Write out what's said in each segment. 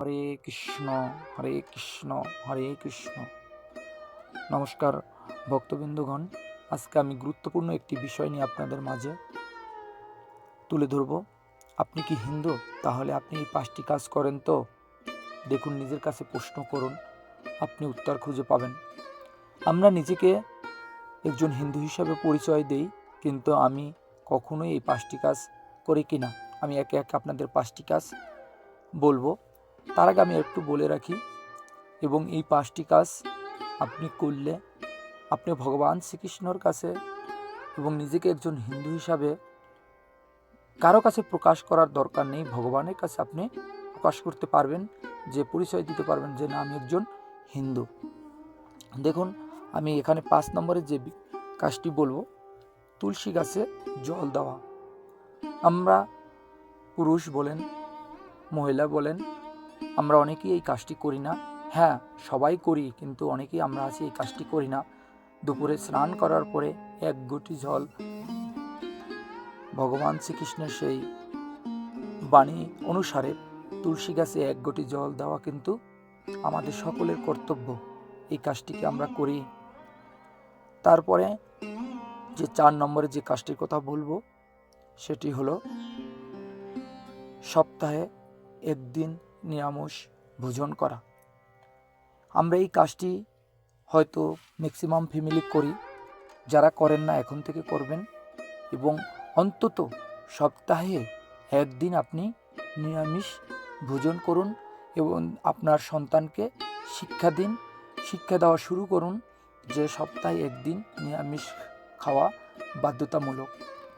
হরে কৃষ্ণ হরে কৃষ্ণ হরে কৃষ্ণ। নমস্কার ভক্তবৃন্দগণ, আজকে আমি গুরুত্বপূর্ণ একটি বিষয় নিয়ে আপনাদের মাঝে তুলে ধরব। আপনি কি হিন্দু? তাহলে আপনি এই পাঁচটি কাজ করেন তো? দেখুন, নিজের কাছে প্রশ্ন করুন, আপনি উত্তর খুঁজে পাবেন। আমরা নিজেকে একজন হিন্দু হিসাবে পরিচয় দেই, কিন্তু আমি কখনোই এই পাঁচটি কাজ করি কি না আমি একে একে আপনাদের পাঁচটি কাজ বলব। তার আগে আমি একটু বলে রাখি, এবং এই পাঁচটি কাজ আপনি করলে আপনি ভগবান শ্রীকৃষ্ণর কাছে এবং নিজেকে একজন হিন্দু হিসাবে কারও কাছে প্রকাশ করার দরকার নেই, ভগবানের কাছে আপনি প্রকাশ করতে পারবেন, যে পরিচয় দিতে পারবেন যে না, আমি একজন হিন্দু। দেখুন, আমি এখানে পাঁচ নম্বরের যে কাজটি বলব, তুলসী গাছে জল দেওয়া। আমরা পুরুষ বলেন, মহিলা বলেন আমরা অনেকেই এই কাজটি করি না। হ্যাঁ সবাই করি, কিন্তু অনেকেই আমরা আছি এই কাজটি করি না। দুপুরে স্নান করার পরে এক গুটি জল, ভগবান শ্রীকৃষ্ণের সেই বাণী অনুসারে তুলসী গাছে এক গুটি জল দেওয়া কিন্তু আমাদের সকলের কর্তব্য। এই কাজটিকে আমরা করি। তারপরে যে চার নম্বরে যে কাজটির কথা বলব, সেটি হলো সপ্তাহে একদিন নিরামিষ ভোজন করা। আমরা এই কাজটি হয়তো ম্যাক্সিমাম ফ্যামিলি করি, যারা করেন না এখন থেকে করবেন এবং অন্তত সপ্তাহে একদিন আপনি নিরামিষ ভোজন করুন এবং আপনার সন্তানকে শিক্ষা দিন, শিক্ষা দেওয়া শুরু করুন যে সপ্তাহে একদিন নিরামিষ খাওয়া বাধ্যতামূলক।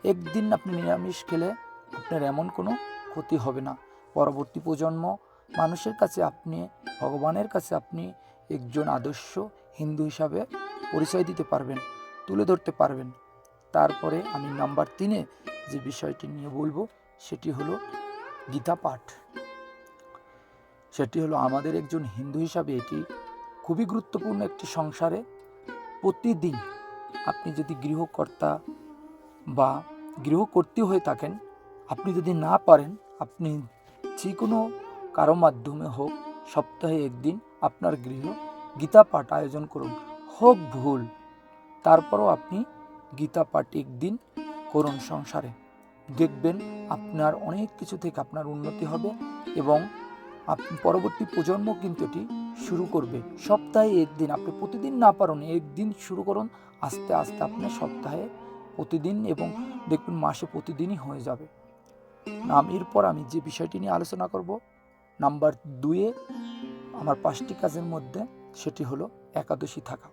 একদিন আপনি নিরামিষ খেলে আপনার এমন কোনো ক্ষতি হবে না। পরবর্তী প্রজন্ম মানুষের কাছে আপনি, ভগবানের কাছে আপনি একজন আদর্শ হিন্দু হিসাবে পরিচয় দিতে পারবেন, তুলে ধরতে পারবেন। তারপরে আমি নাম্বার তিনে যে বিষয়টি নিয়ে বলব, সেটি হলো গীতা পাঠ। সেটি হলো আমাদের একজন হিন্দু হিসাবে এটি খুবই গুরুত্বপূর্ণ একটি সংসারে। প্রতিদিন আপনি যদি গৃহকর্তা বা গৃহকর্তী হয়ে থাকেন, আপনি যদি না পারেন, আপনি যে কোনো কারও মাধ্যমে হোক, সপ্তাহে একদিন আপনার গৃহ গীতা পাঠ আয়োজন করুন। হোক ভুল, তারপরও আপনি গীতা পাঠ একদিন করুন সংসারে। দেখবেন আপনার অনেক কিছু থেকে আপনার উন্নতি হবে এবং পরবর্তী প্রজন্ম কিন্তু এটি শুরু করবে। সপ্তাহে একদিন, আপনি প্রতিদিন না পারেন, একদিন শুরু করুন, আস্তে আস্তে আপনি সপ্তাহে প্রতিদিন এবং দেখবেন মাসে প্রতিদিনই হয়ে যাবে। নাম এরপর আমি যে বিষয়টি নিয়ে আলোচনা করব নাম্বার দুয়ে আমার পাঁচটি কাজের মধ্যে সেটি হলো একাদশী থাকা।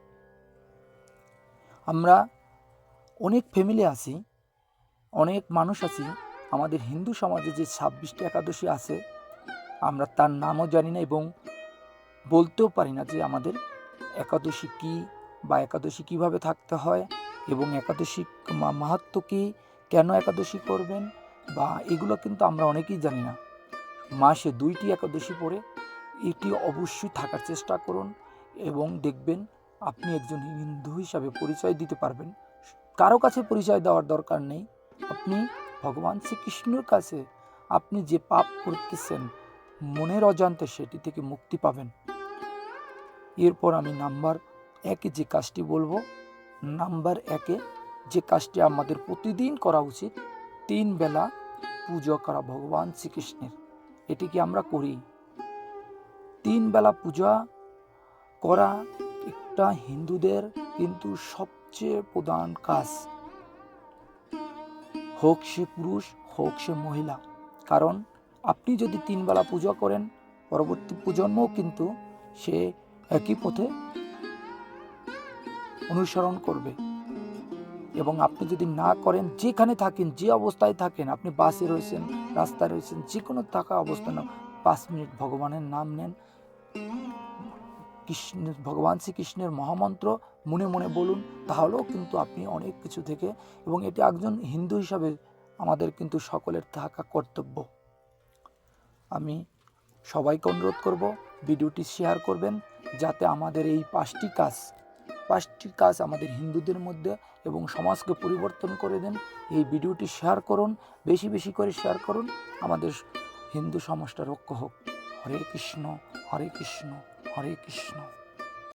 আমরা অনেক ফ্যামিলি আছি, অনেক মানুষ আছি, আমাদের হিন্দু সমাজে যে ছাব্বিশটি একাদশী আছে, আমরা তার নামও জানি না এবং বলতেও পারি না যে আমাদের একাদশী কী বা একাদশী কীভাবে থাকতে হয় এবং একাদশী মা- মাহাত্ম্য কী, কেন একাদশী করবেন বা এগুলো কিন্তু আমরা অনেকেই জানি না। মাসে দুইটি একাদশী পড়ে, এটি অবশ্যই থাকার চেষ্টা করুন এবং দেখবেন আপনি একজন হিন্দু হিসাবে পরিচয় দিতে পারবেন। কারও কাছে পরিচয় দেওয়ার দরকার নেই। আপনি ভগবান শ্রীকৃষ্ণের কাছে আপনি যে পাপ করতেছেন, মনের অজান্তে সেটি থেকে মুক্তি পাবেন। এরপর আমি নাম্বার একে যে কাজটি বলব, নাম্বার একে যে কাজটি আমাদের প্রতিদিন করা উচিত, তিন বেলা পুজো করা ভগবান শ্রীকৃষ্ণের। এটি কি আমরা করি। তিন বেলা পূজা করা একটা হিন্দুদের কিন্তু সবচেয়ে প্রধান কাজ। হোক সে পুরুষ, হোক সে মহিলা। কারণ আপনি যদি তিন বেলা পূজা করেন, পরবর্তী প্রজন্মও কিন্তু সে একই পথে অনুসরণ করবে। এবং আপনি যদি না করেন, যেখানে থাকেন, যে অবস্থায় থাকেন, আপনি বাসে রয়েছেন, রাস্তায় রয়েছেন যে কোনো থাকা অবস্থা না পাঁচ মিনিট ভগবানের নাম নেন। কৃষ্ণ ভগবান শ্রীকৃষ্ণের মহামন্ত্র মনে মনে বলুন, তাহলেও কিন্তু আপনি অনেক কিছু থেকে, এবং এটি একজন হিন্দু হিসাবে আমাদের কিন্তু সকলের থাকা কর্তব্য। আমি সবাইকে অনুরোধ করব, ভিডিওটি শেয়ার করবেন, যাতে আমাদের এই পাঁচটি কাজ পাঁচটি কাজ আমাদের হিন্দুদের মধ্যে এবং সমাজকে পরিবর্তন করে দেন। এই ভিডিওটি শেয়ার করুন, বেশি বেশি করে শেয়ার করুন। আমাদের হিন্দু সমাজটা রক্ষ হোক। হরে কৃষ্ণ হরে কৃষ্ণ হরে কৃষ্ণ।